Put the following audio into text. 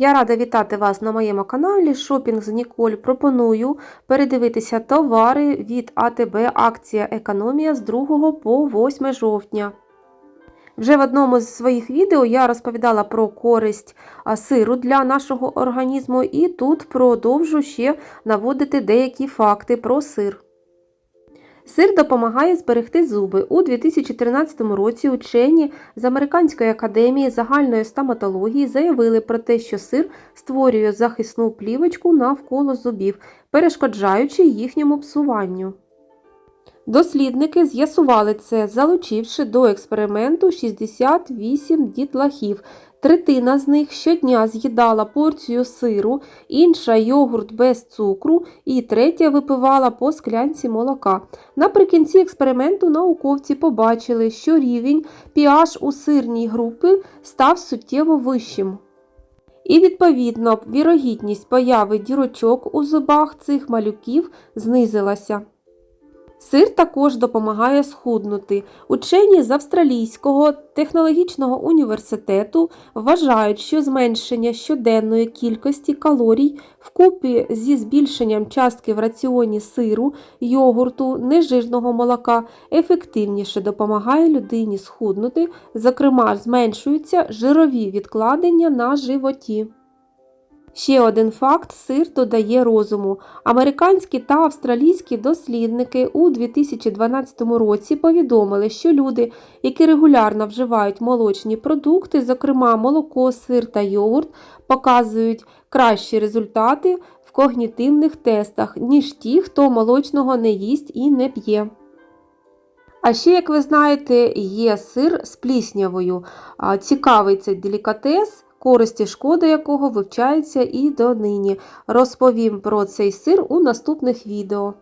Я рада вітати вас на моєму каналі Шопінг з Ніколь. Пропоную передивитися товари від АТБ акція Економія з 2 по 8 жовтня. Вже в одному з своїх відео я розповідала про користь сиру для нашого організму, і тут продовжу ще наводити деякі факти про сир. Сир допомагає зберегти зуби. У 2013 році учені з Американської академії загальної стоматології заявили про те, що сир створює захисну плівочку навколо зубів, перешкоджаючи їхньому псуванню. Дослідники з'ясували це, залучивши до експерименту 68 дітлахів. Третина з них щодня з'їдала порцію сиру, інша йогурт без цукру і третя випивала по склянці молока. Наприкінці експерименту науковці побачили, що рівень pH у сирній групи став суттєво вищим. І, відповідно, вірогідність появи дірочок у зубах цих малюків знизилася. Сир також допомагає схуднути. Учені з Австралійського технологічного університету вважають, що зменшення щоденної кількості калорій вкупі зі збільшенням частки в раціоні сиру, йогурту, нежирного молока ефективніше допомагає людині схуднути, зокрема, зменшуються жирові відкладення на животі. Ще один факт сир додає розуму. Американські та австралійські дослідники у 2012 році повідомили, що люди, які регулярно вживають молочні продукти, зокрема молоко, сир та йогурт, показують кращі результати в когнітивних тестах, ніж ті, хто молочного не їсть і не п'є. А ще, як ви знаєте, є сир з пліснявою. Цікавий цей делікатес користі шкоди якого вивчається і донині. Розповім про цей сир у наступних відео.